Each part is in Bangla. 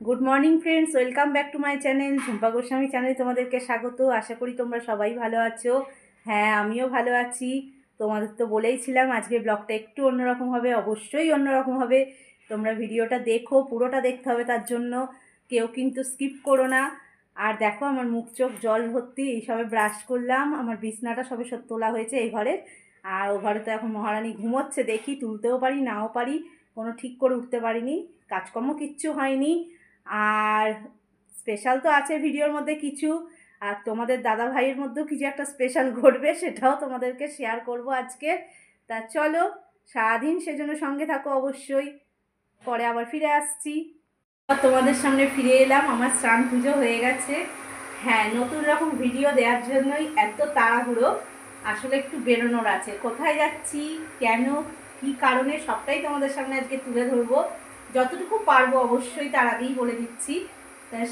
Good morning friends welcome back to my channel Jhumpa Goswami চ্যানেলে তোমাদেরকে স্বাগত। আশা করি তোমরা সবাই ভালো আছো। হ্যাঁ আমিও ভালো আছি। তোমাদের তো বলেইছিলাম, আজকে ব্লগটা একটু অন্যরকম হবে। অবশ্যই অন্যরকম হবে। তোমরা ভিডিওটা দেখো, পুরোটা দেখতে হবে তার জন্য। কেউ কিন্তু স্কিপ করো না। আর দেখো, আমার মুখ চোখ জল ভর্তি, এইসবে ব্রাশ করলাম। আমার বিছনাটা সবে সব তোলা হয়েছে এই ঘরে আর ও ঘরে তো এখন মহারানী ঘুমোচ্ছে, দেখি তুলতেও পারি, নাও পারি। কোনো ঠিক করে উঠতে পারিনি। কাজকর্ম কিচ্ছু হয়নি। আর স্পেশাল তো আছে ভিডিওর মধ্যে কিছু। আর তোমাদের দাদা ভাইয়ের মধ্যেও কিছু একটা স্পেশাল ঘটবে, সেটাও তোমাদেরকে শেয়ার করব আজকে। তা চলো, সারাদিন সেজন্য সঙ্গে থাকো অবশ্যই। পরে আবার ফিরে আসছি। তোমাদের সামনে ফিরে এলাম, আমার স্নান পুজো হয়ে গেছে। হ্যাঁ নতুন রকম ভিডিও দেওয়ার জন্যই এত তাড়াহুড়ো। আসলে একটু বেরোনোর আছে। কোথায় যাচ্ছি, কেন, কি কারণে, সবটাই তোমাদের সামনে আজকে তুলে ধরবো। যতটুকু পারব অবশ্যই তার আগেই বলে দিচ্ছি।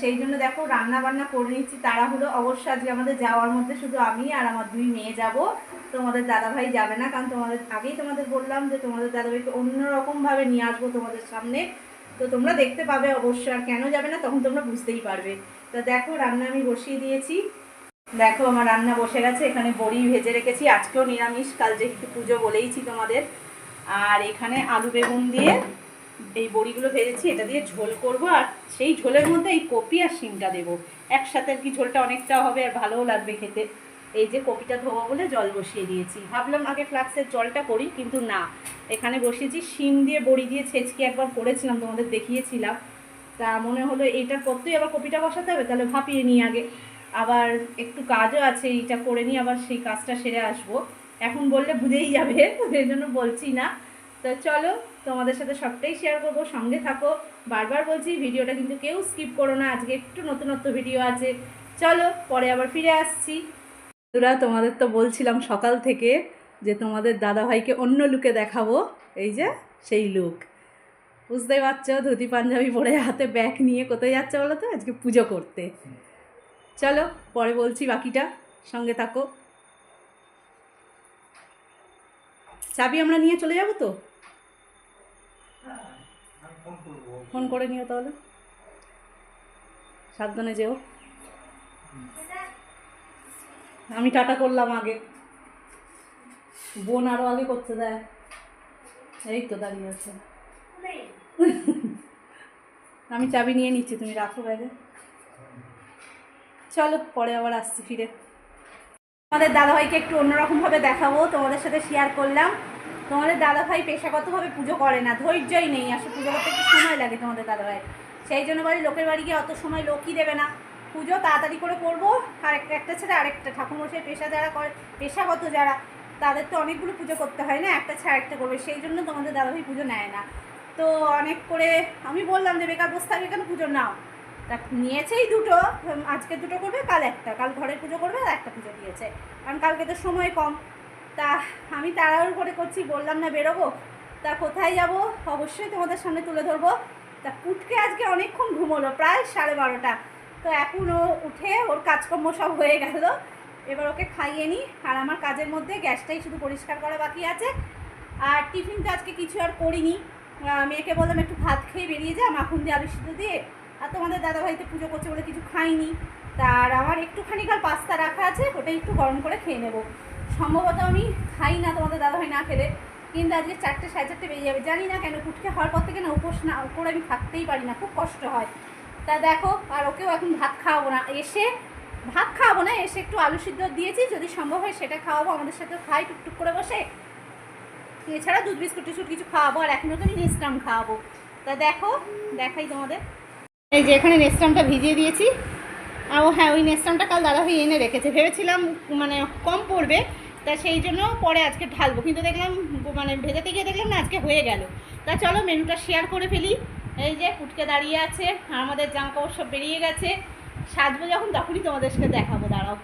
সেই জন্য দেখো রান্না বান্না করে নিচ্ছি। তাড়াহুড়ো অবশ্য আজকে আমাদের যাওয়ার মধ্যে শুধু আমি আর আমার দুই মেয়ে যাব। তোমাদের দাদাভাই যাবে না, কারণ তোমাদের, আগেই তোমাদের বললাম যে তোমাদের দাদাভাইকে অন্যরকমভাবে নিয়ে আসব তোমাদের সামনে। তো তোমরা দেখতে পাবে অবশ্যই আর কেন যাবে না, তখন তোমরা বুঝতেই পারবে। তো দেখো, রান্না আমি বসিয়ে দিয়েছি। দেখো, আমার রান্না বসে গেছে। এখানে বড়ি ভেজে রেখেছি। আজকেও নিরামিষ, কাল যেহেতু পুজো বলেইছি তোমাদের। আর এখানে আলু বেগুন দিয়ে এই বড়িগুলো ভেজেছি, এটা দিয়ে ঝোল করব আর সেই ঝোলের মধ্যে এই কপি আর শিমটা দেবো। একসাথে আর কি ঝোলটা অনেকটা হবে আর ভালোও লাগবে খেতে। এই যে কপিটা ধোবো বলে জল বসিয়ে দিয়েছি। ভাবলাম আগে ফ্লাক্সের জলটা করি, কিন্তু না। এখানে বসিয়েছি শিম দিয়ে বড়ি দিয়ে ছেঁচকি একবার করেছিলাম, তোমাদের দেখিয়েছিলাম। তা মনে হলো এইটার পরতেই আবার কপিটা বসাতে হবে, তাহলে ভাপিয়ে নিই আগে। আবার একটু কাজও আছে, এইটা করে নিই আবার সেই কাজটা সেরে আসব। এখন বললে বুঝেই যাবে সেই জন্য বলছি না। তো চলো তোমাদের সাথে সবটাই শেয়ার করব, সঙ্গে থাকো। বারবার বলছি, ভিডিওটা কিন্তু কেউ স্কিপ করো না। আজকে একটু নতুনত্ব ভিডিও আছে। চলো, পরে আবার ফিরে আসছি। তোরা তোমাদের তো বলছিলাম সকাল থেকে যে তোমাদের দাদাভাইকে অন্য লুকে দেখাবো। এই যে, সেই লুক বুঝতেই পারছ, ধুতি, পাঞ্জাবি পরে হাতে ব্যাগ নিয়ে কোথায় যাচ্ছে বলো তো? আজকে পুজো করতে। চলো, পরে বলছি বাকিটা। সঙ্গে থাকো। চাবি আমরা নিয়ে চলে যাব তো? ফোন করে নিও তাহলে। সাবধানে যেও। আমি টাটা করলাম আগে। বোন আরও আগে করতে দেয় এই তো দাঁড়িয়ে আছে। আমি চাবি নিয়ে নিচ্ছি, তুমি রাখো ব্যাগে। চলো, পরে আবার আসছি ফিরে। তোমাদের দাদাভাইকে একটু অন্যরকমভাবে দেখাবো, তোমাদের সাথে শেয়ার করলাম। তোমাদের দাদাভাই পেশাগতভাবে পুজো করে না, ধৈর্যই নেই, আসলে পুজো করতে একটু সময় লাগে তোমাদের দাদাভাই সেই জন্য বাড়ি লোকের বাড়ি গিয়ে অত সময় লোকই দেবে না। পুজো তাড়াতাড়ি করে করব, আর একটা একটা ছেড়ে আরেকটা, ঠাকুরমশাই পেশা যারা করে, পেশাগত যারা, তাদের তো অনেকগুলো পুজো করতে হয় না, একটা ছাড়া একটা করবে, সেই জন্য তোমাদের দাদাভাই পুজো নেয় না। তো অনেক করে আমি বললাম যে, বেকার বসে থাকবে কেন পুজো নাও? তা নিয়েছেই দুটো, আজকে দুটো করবে, কাল একটা, কাল ঘরের পুজো করবে, আর একটা পুজো দিয়েছে। কারণ কালকে তো সময় কম। তা আমি তাড়াহুড়ো করে করছি, বললাম না বেরোবো। তা কোথায় যাব? অবশ্যই তোমাদের সামনে তুলে ধরবো। তা পুটকে আজকে অনেকক্ষণ ঘুমোলো, প্রায় সাড়ে বারোটা। তো এখন ও উঠে ওর কাজকর্ম সব হয়ে গেল। এবার ওকে খাইয়ে নিই আর আমার কাজের মধ্যে গ্যাসটাই শুধু পরিষ্কার করা বাকি আছে। আর টিফিন তো আজকে কিছু আর করিনি। মেয়েকে বললাম একটু ভাত খেয়ে বেরিয়ে যা, মাখন দিয়ে আলু সিদ্ধ দিয়ে। আর তোমাদের দাদাভাই তো পুজো করছে বলে কিছু খাইনি। তার আমার একটুখানি কাল পাস্তা রাখা আছে ওটা একটু গরম করে খেয়ে নেব। সম্ভবত আমি খাই না, তোমাদের দাদাভাই না খেলে। কিন্তু আজকে চারটে, সাড়ে চারটে বেজে যাবে। জানি না কেন, কুটকে হওয়ার পর থেকে না উপোস না করে আমি থাকতেই পারি না, খুব কষ্ট হয়। তা দেখো, আর ওকেও এখন ভাত খাওয়াবো না। এসে ভাত খাওয়াবো না, এসে একটু আলু সিদ্ধ দিয়েছি, যদি সম্ভব হয় সেটা খাওয়াবো, আমাদের সাথে খাই, টুকটুক করে বসে। এছাড়া দুধ বিস্কুট টিস্কুট কিছু খাওয়াবো, আর এখন ওকে আমি নেস্টাম খাওয়াবো। তা দেখো, দেখাই তোমাদের। এই যে এখানে নেস্টামটা ভিজিয়ে দিয়েছি। ও হ্যাঁ ওই নেস্টামটা কাল দাদাভাই এনে রেখেছে। ভেবেছিলাম মানে কম পড়বে, তা সেই জন্য পরে আজকে ঢালবো। কিন্তু দেখলাম মানে ভেজাতে গিয়ে দেখলাম না, আজকে হয়ে গেল। তা চলো, মেনুটা শেয়ার করে ফেলি। এই যে পুটকে দাঁড়িয়ে আছে, আমাদের জামা কাপড় সব বেরিয়ে গেছে। সাজবো যখন, তখনই তোমাদের সাথে দেখাবো, দাঁড়াও।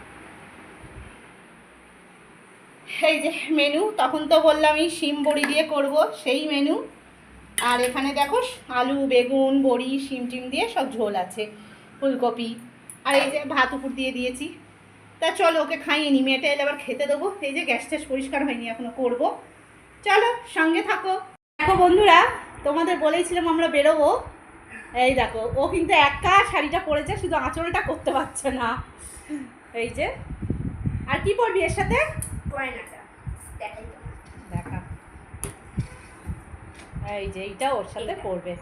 এই যে মেনু তখন তো বললামই শিম বড়ি দিয়ে করব, সেই মেনু আর এখানে দেখো, আলু, বেগুন, বড়ি, শিম টিম দিয়ে সব ঝোল আছে। ফুলকপি আর এই যে ভাত উপর দিয়ে দিয়েছি। তা চলো ওকে খাইয়ে নি মেয়েটা এলে আবার খেতে দেবো। এই যে গ্যাস ট্যাস পরিষ্কার হয়নি এখনও করব। চলো সঙ্গে থাকো। দেখো বন্ধুরা তোমাদের বলেইছিলাম আমরা বেরোবো। এই দেখো ও কিন্তু একা শাড়িটা পরেছে শুধু আঁচলটা করতে পারছে না। এই যে আর কি পরবি এর সাথে? গয়নাটা। দেখা। এই যে এইটা ওর সাথে। পরবে।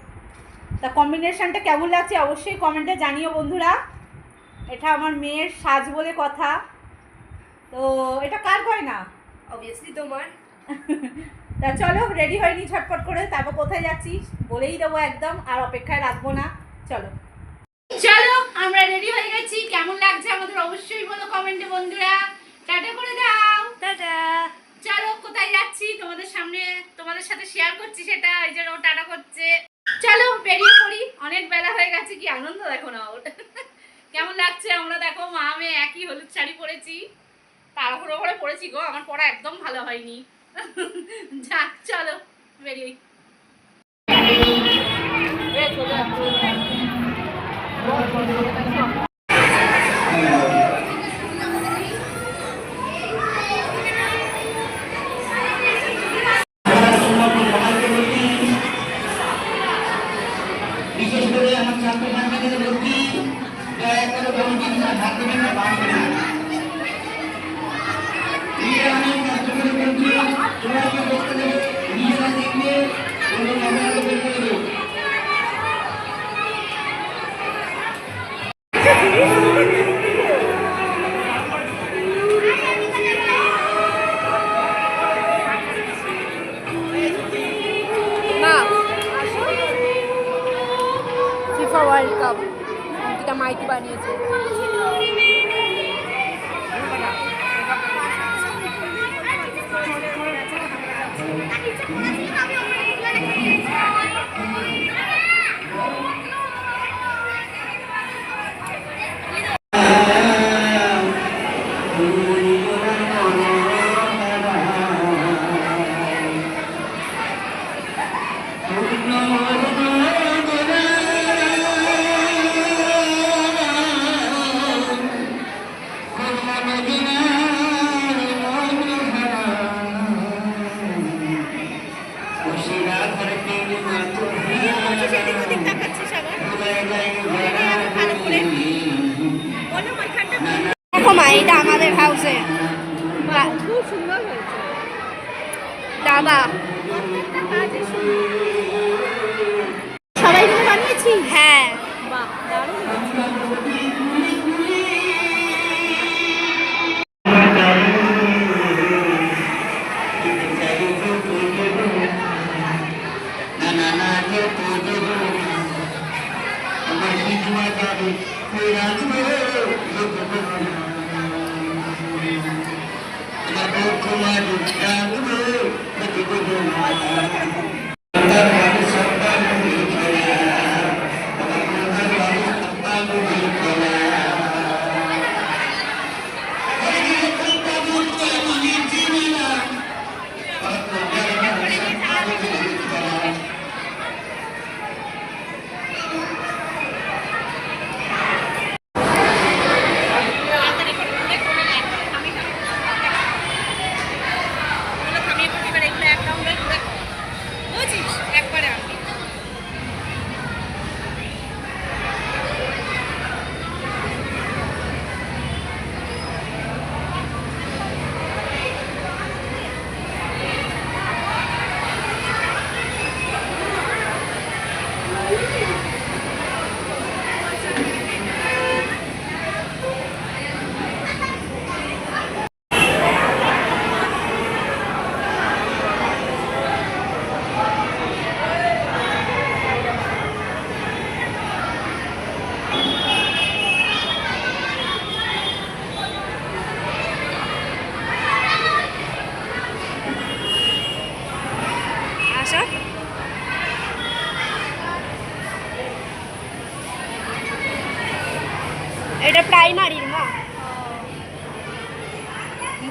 তা কম্বিনেশনটা কেমন লাগছে অবশ্যই কমেন্টে জানিও বন্ধুরা। এটা আমার মেয়ের সাজ বলে কথা। তো এটা কার গয়না? অবভিয়াসলি তোমার। তা চলো রেডি হয়নি ঝটপট করে তারপর কোথায় যাচ্ছি বলেই দেবো একদম আর অপেক্ষায় রাখব না। চলো। চলো আমরা রেডি হয়ে গেছি। কেমন লাগছে আমাদের অবশ্যই বলো কমেন্টে বন্ধুরা। টাটা করে দাও। টাটা। চলো কোথায় যাচ্ছি? তোমাদের সামনে তোমাদের সাথে শেয়ার করছি সেটা ওই জন্য ও টাটা করছে। চলো বেরিয়ে পড়ি। অনেক বেলা হয়ে গেছে কি আনন্দ দেখো না ওটা। কেমন লাগছে? আমরা দেখো, মা মেয়ে একই হলুদ শাড়ি পরেছি। তাড়াহুড়ো করে পরেছি গো, আমার পড়া একদম ভালো হয়নি। যাক, চলো, বেরিয়ে। দাদা সবাই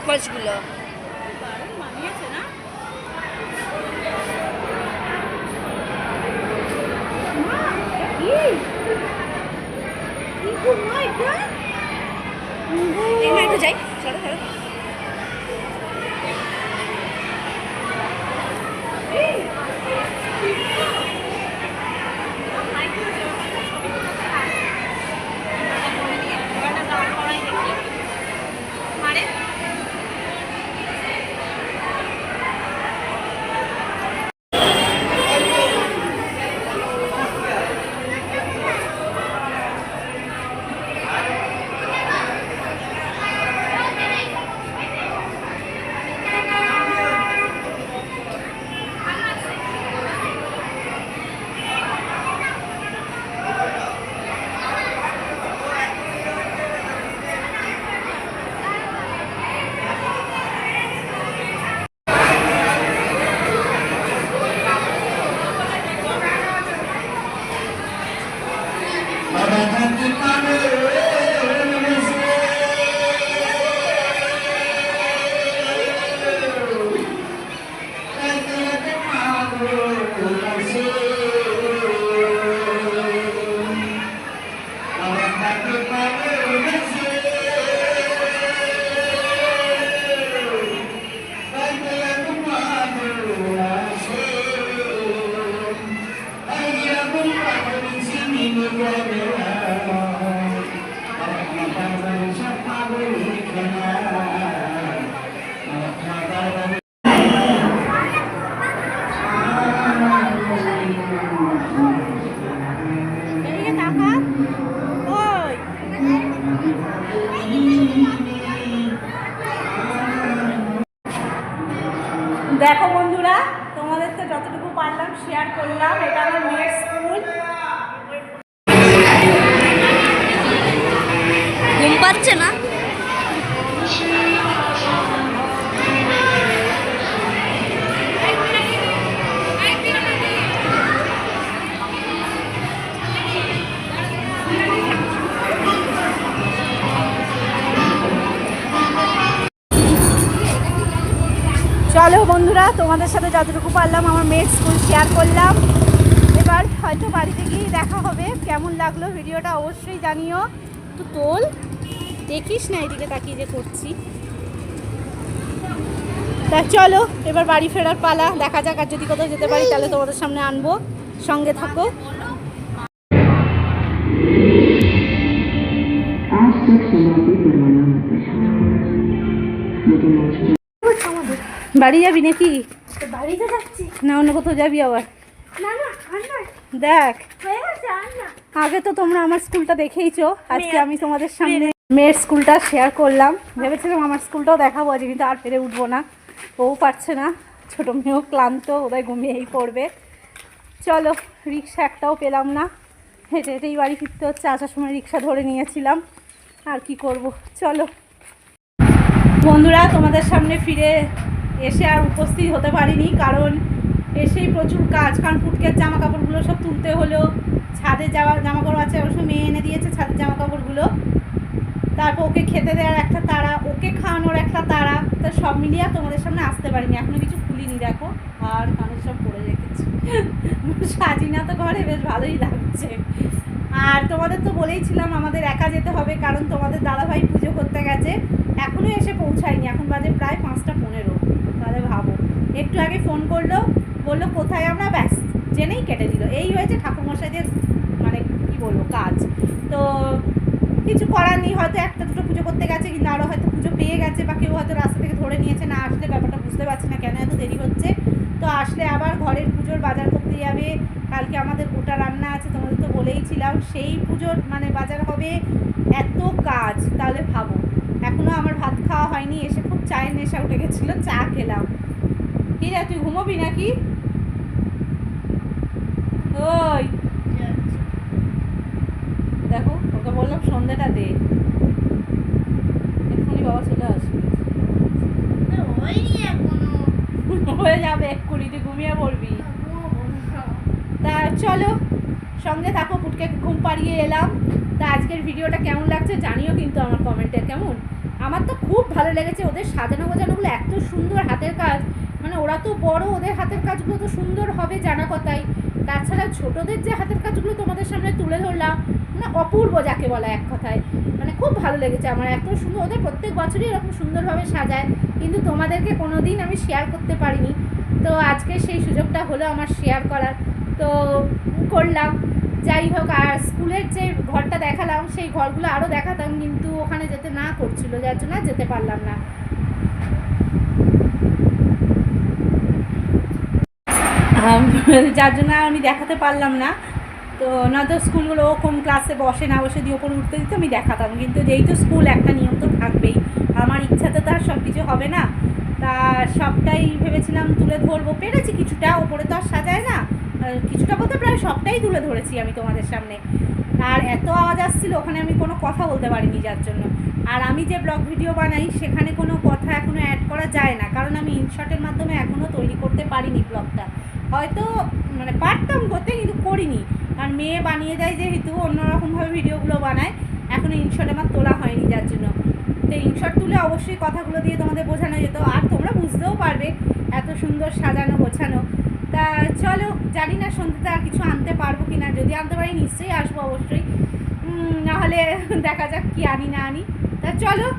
মুখোশগুলো দারুণ না মা, এটা কি? কি গো মা এটা? এই মা একটু যাই চলো চলো চলো বন্ধুরা, তোমাদের সাথে যতটুকু পারলাম আমার মেয়ের স্কুল শেয়ার করলাম। এবার হয়তো বাড়িতে গিয়েই দেখা হবে। কেমন লাগল ভিডিওটা অবশ্যই জানিও। একটু তোল, দেখিস না, এদিকে তাকিয়ে যে করছি। তা চলো, এবার বাড়ি ফেরার পালা। দেখা যাক, আর যদি কোথাও যেতে পারি, তাহলে তোমাদের সামনে আনব। সঙ্গে থাকো। বাড়ি যাবি নাকি? বাড়িতে যাচ্ছি। না অন্য কোথাও যাবি আবার? না না দেখ। আগে তো তোমরা আমার স্কুলটা দেখেইছো আজকে আমি তোমাদের সামনে মেয়ের স্কুলটা শেয়ার করলাম। ভেবেছিলাম আমার স্কুলটাও দেখাবো আজ কিন্তু আর পেরে উঠবো না। ও পারছে না ছোটো মেয়েও ক্লান্ত ওদের ঘুমিয়েই পড়বে। চলো রিক্সা একটাও পেলাম না। হেঁটে হেঁটেই বাড়ি ফিরতে হচ্ছে আসার সময় রিক্সা ধরে নিয়েছিলাম। আর কি করব? চলো। বন্ধুরা তোমাদের সামনে ফিরে এসে আর উপস্থিত হতে পারিনি, কারণ এসেই প্রচুর কাজ, কারণ ফুটকের জামা কাপড়গুলো সব তুলতে হলো ছাদে যাওয়া জামা কাপড় আছে, অবশ্য মেয়ে এনে দিয়েছে ছাদের জামা কাপড়গুলো তারপর ওকে খেতে দেওয়ার একটা তারা, ওকে খাওয়ানোর একটা তারা, তো সব মিলিয়ে তোমাদের সামনে আসতে পারিনি, এখনও কিছু খুলিনি, দেখো, আর কানের সব পরে রেখেছি। সাজি না তো ঘরে, বেশ ভালোই লাগছে। আর তোমাদের তো বলেইছিলাম আমাদের একা যেতে হবে, কারণ তোমাদের দাদাভাই পুজো করতে গেছে। এখনও এসে পৌঁছায়নি, এখন বাজে প্রায় পাঁচটা পনেরো। তাহলে ভাবো। একটু আগে ফোন করল, বলল, কোথায় আমরা? ব্যাস, জেনেই কেটে দিল। এই হয়েছে ঠাকুরমশাইদের মানে কি বলব, কাজ। তো কিছু করার নেই, হয়তো একটা দুটো পুজো করতে গেছে, কিন্তু আরও হয়তো পুজো পেয়ে গেছে, বা কেউ হয়তো রাস্তা থেকে ধরে নিয়েছে, না আসলে ব্যাপারটা বুঝতে পারছি না কেন এত দেরি হচ্ছে। তো আসলে আবার ঘরের পুজোর বাজার করতে যাবে। কালকে আমাদের গোটা রান্না আছে, তোমাদের তো বলেইছিলাম, সেই পুজোর মানে বাজার হবে এত কাজ তাহলে ভাবো এখনও আমার ভাত খাওয়া হয়নি এসে খুব চায়ের নেশা উঠে গেছিল চা খেলাম। কি রে তুই ঘুমোবি নাকি? ওই। দেখো ওকে বললাম সন্ধ্যাটা দে। এক্ষুনি বাবা চলে আসবে। হয়ে যাবে এক্ষুনি তুই ঘুমিয়ে পড়বি। তা চলো সঙ্গে থাকো পুটকে ঘুম পাড়িয়ে এলাম। তা আজকের ভিডিওটা কেমন লাগছে জানিও কিন্তু আমার কমেন্টে কেমন? আমার তো খুব ভালো লেগেছে, ওদের সাজানো গোজানোগুলো এত সুন্দর হাতের কাজ। মানে ওরা তো বড়, ওদের হাতের কাজগুলো তো সুন্দর হবে জানা কথাই। তাছাড়া ছোটদের যে হাতের কাজগুলো তোমাদের সামনে তুলে ধরলাম মানে অপূর্ব যাকে বলা এক কথায়। মানে খুব ভালো লেগেছে আমার, এত সুন্দর, ওদের প্রত্যেক বছরই এরকম সুন্দরভাবে সাজায়। কিন্তু তোমাদেরকে কোনো দিন আমি শেয়ার করতে পারিনি। তো আজকে সেই সুযোগটা হলো আমার শেয়ার করার। তো করলাম। যাই হোক, আর স্কুলের যে ঘরটা দেখালাম, সেই ঘরগুলো আরও দেখাতাম, কিন্তু ওখানে যেতে না করছিল, যার জন্য যেতে পারলাম না। যার জন্য আমি দেখাতে পারলাম না। তো নয়তো স্কুলগুলো কোন ক্লাসে বসে, না বসে দিয়ে ওপরে উঠতে দিত, আমি দেখাতাম। কিন্তু যেই তো স্কুল একটা নিয়ম তো থাকবেই, আমার ইচ্ছাতে তো আর সব কিছু হবে না। তা সবটাই ভেবেছিলাম তুলে ধরবো। পেরেছি কিছুটা ওপরে তো আর সাজায় না। কিছুটা বলতে প্রায় সবটাই তুলে ধরেছি আমি তোমাদের সামনে। আর এত আওয়াজ আসছিল, ওখানে আমি কোনো কথা বলতে পারিনি যার জন্য। আর আমি যে ব্লগ ভিডিও বানাই, সেখানে কোনো কথা এখনও অ্যাড করা যায় না। কারণ আমি ইনশর্টের মাধ্যমে এখনও তৈরি করতে পারিনি ব্লগটা। হয়তো মানে পারতাম করতে, কিন্তু করিনি। কারণ মেয়ে বানিয়ে দেয় যেহেতু অন্যরকমভাবে ভিডিওগুলো বানায়। এখনও ইনশট আমার তোলা হয়নি যার জন্য। তো ইনশট তুলে অবশ্যই কথাগুলো দিয়ে তোমাদের বোঝানো যেত। আর তোমরা বুঝতেও পারবে এত সুন্দর সাজানো গোছানো। জানি না, সন্ধ্যেতে আর কিছু আনতে পারব কি না যদি আনতে পারি, নিশ্চয়ই আসব অবশ্যই। নাহলে দেখা যাক কি আনি, না আনি। তা চলো,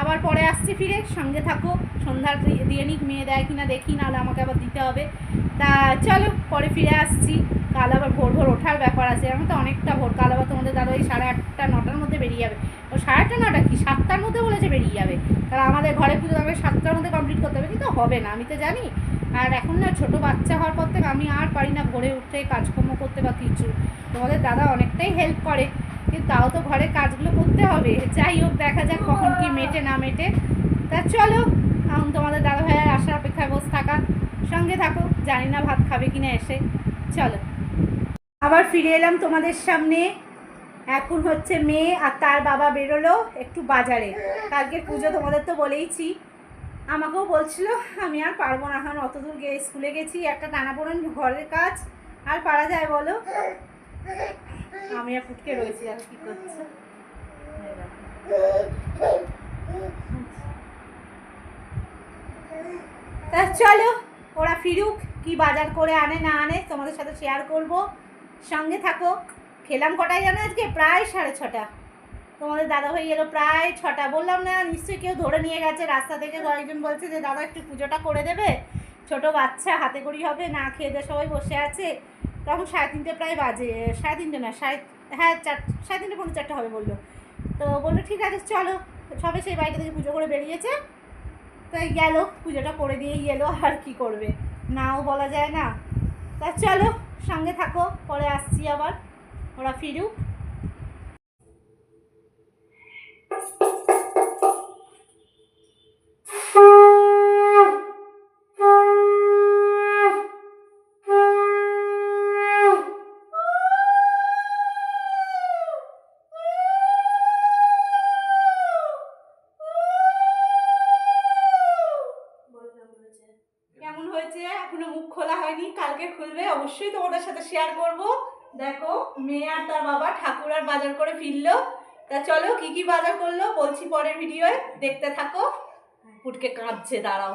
আবার পরে আসছি ফিরে। সঙ্গে থাকো সন্ধ্যার দিয়ে- নিক, মেয়ে দেয় কিনা দেখি, নাহলে আমাকে আবার দিতে হবে। তা চলো, পরে ফিরে আসছি। কাল আবার ভোর ভোর ওঠার ব্যাপার আছে। আমি তো, অনেকটা ভোর। কাল আবার তোমাদের দাদা ওই সাড়ে আটটা, নটার মধ্যে বেরিয়ে যাবে। ও সাড়ে আটটা, নটা কি? সাতটার মধ্যে বলেছে বেরিয়ে যাবে। কারণ আমাদের ঘরে পুজো আমাকে সাতটার মধ্যে কমপ্লিট করতে হবে। কিন্তু হবে না, আমি তো জানি। আর এখন না ছোট বাচ্চা হওয়ার পর থেকে আমি আর পারি না ভোরে উঠতে কাজকর্ম করতে বা কিছু। তোমাদের দাদা অনেকটাই হেল্প করে, কিন্তু তাও তো ঘরে কাজগুলো করতে হবে। যাই হোক, দেখা যাক কখন কি মেটে না মেটে। তা চলো এখন তোমাদের দাদা ভাইয়ের আসার অপেক্ষায় বসে থাকা। সঙ্গে থাকো, জানি না ভাত খাবে কিনা এসে। চলো। আবার ফিরে এলাম তোমাদের সামনে। এখন হচ্ছে মেয়ে আর তার বাবা বেরোলো একটু বাজারে। কালকের পুজো তোমাদের তো বলেইছি। আমাকেও বলছিল, আমি আর পারব না, এখন অত দূর গে স্কুলে গেছি, একটা টানাপোড়েন ঘরের কাজ, আর পারা যায় বলো? আমি আর ফুটকে রয়েছি, আর কি করছে? তা চলো, ওরা ফিরুক, কি বাজার করে আনে, না আনে, তোমাদের সাথে শেয়ার করব। সঙ্গে থাকো, খেলাম কটায় জানো আজকে? প্রায় সাড়ে ছটা। তোমাদের দাদা ভাই এলো প্রায় ছটা। বললাম, না, নিশ্চয়ই কেউ ধরে নিয়ে গেছে। রাস্তা থেকে কয়েকজন বলছে যে, দাদা, একটু পুজোটা করে দেবে। ছোট বাচ্চা হাতে করি হবে, না খেয়ে দিয়ে সবাই বসে আছে। তখন সাড়ে তিনটে প্রায় বাজে। সাড়ে তিনটে না, সাড়ে হ্যাঁ চার, সাড়ে তিনটে পনেরো চারটে হবে বলল। তো বলল, ঠিক আছে, চলো। সবে সেই বাড়িটা থেকে পুজো করে বেরিয়েছে। তাই গেল, পুজোটা করে দিয়েই গেলো, আর কি করবে? নাও বলা যায় না। তা চলো, সঙ্গে থাকো, পরে আসছি আবার। ওরা ফিরুক। Thank you. দেখতে থাকো। ফুটকে কাঁদছে দাঁড়াও।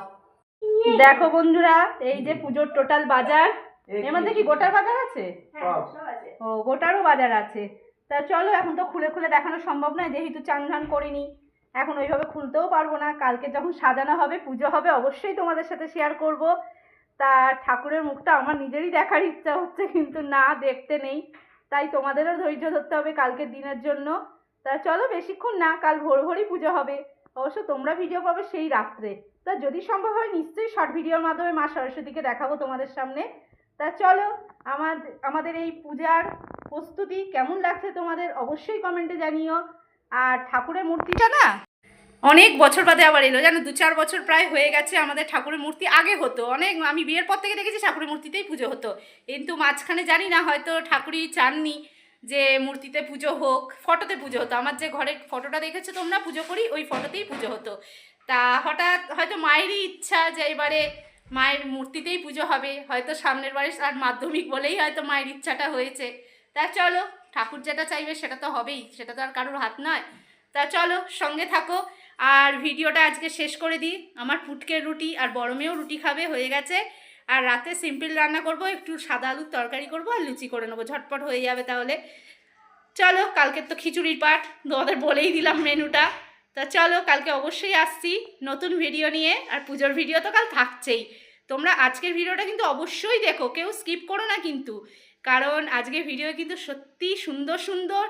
দেখো বন্ধুরা এই যে পুজোর টোটাল বাজার। এর মধ্যে কি গোটার বাজার আছে? ও গোটারও বাজার আছে। তা চলো এখন তো খুলে খুলে দেখানো সম্ভব নয় যেহেতু চান ধান করিনি। এখন ওইভাবে খুলতেও পারব না। কালকে যখন সাজানো হবে পুজো হবে অবশ্যই তোমাদের সাথে শেয়ার করব। তা ঠাকুরের মুখটা আমার নিজেরই দেখার ইচ্ছা হচ্ছে কিন্তু না দেখতে নেই। তাই তোমাদেরও ধৈর্য ধরতে হবে কালকের দিনের জন্য। তা চলো বেশিক্ষণ না কাল ভোর ভোরই পুজো হবে। অবশ্য তোমরা ভিডিও পাবে সেই রাত্রে। তা যদি সম্ভব হয়, নিশ্চয়ই শর্ট ভিডিওর মাধ্যমে মা সরস্বতীকে দেখাবো তোমাদের সামনে। তা চলো, আমার, আমাদের এই পূজার প্রস্তুতি কেমন লাগছে তোমাদের অবশ্যই কমেন্টে জানিও। আর ঠাকুরের মূর্তিটা না, অনেক বছর বাদে আবার এলো। জানো দু চার বছর প্রায় হয়ে গেছে আমাদের ঠাকুরের মূর্তি আগে হতো। অনেক, আমি বিয়ের পর থেকে দেখেছি ঠাকুরের মূর্তিতেই পুজো হতো। কিন্তু মাঝখানে জানি না, হয়তো ঠাকুরই চাননি। যে মূর্তিতে পুজো হোক, ফটোতে পুজো হতো। আমার যে ঘরের ফটোটা দেখেছ তোমরা, পুজো করি, ওই ফটোতেই পুজো হতো। তা হঠাৎ হয়তো মায়েরই ইচ্ছা যে এবারে মায়ের মূর্তিতেই পুজো হবে, হয়তো সামনের বাড়ির আর মাধ্যমিক বলেই হয়তো মায়ের ইচ্ছাটা হয়েছে। তা চলো, ঠাকুর যেটা চাইবে সেটা তো হবেই, সেটা তো আর কারোর হাত নয়। তা চলো, সঙ্গে থাকো। আর ভিডিওটা আজকে শেষ করে দিই। আমার ফুটকের রুটি আর বড় মেয়েও রুটি খাবে, হয়ে গেছে। আর রাতে সিম্পল রান্না করব, একটু সাদা আলুর তরকারি করব আর লুচি করে নেব। ঝটপট হয়ে যাবে তাহলে। চলো কালকের তো খিচুড়ির পাট তোমাদের বলেই দিলাম মেনুটা। তা চলো, কালকে অবশ্যই আসছি নতুন ভিডিও নিয়ে, আর পুজোর ভিডিও তো কাল থাকছেই। তোমরা আজকের ভিডিওটা কিন্তু অবশ্যই দেখো, কেউ স্কিপ করো না কিন্তু। কারণ আজকের ভিডিও কিন্তু সত্যি সুন্দর সুন্দর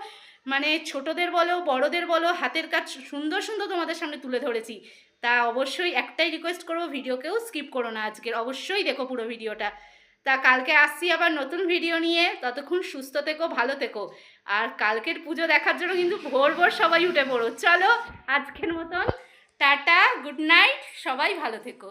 মানে ছোটদের বলো, বড়দের বলো, হাতের কাজ সুন্দর সুন্দর তোমাদের সামনে তুলে ধরেছি। তা অবশ্যই একটাই রিকোয়েস্ট করব, ভিডিওকেও স্কিপ করো না আজকের। অবশ্যই দেখো পুরো ভিডিওটা। তা কালকে আসছি আবার নতুন ভিডিও নিয়ে। ততক্ষণ সুস্থ থেকো, ভালো থেকো। আর কালকের পুজো দেখার জন্য কিন্তু ভোর ভোর সবাই উঠে পড়ো। চলো আজকের মতন, টাটা গুড নাইট সবাই ভালো থেকো।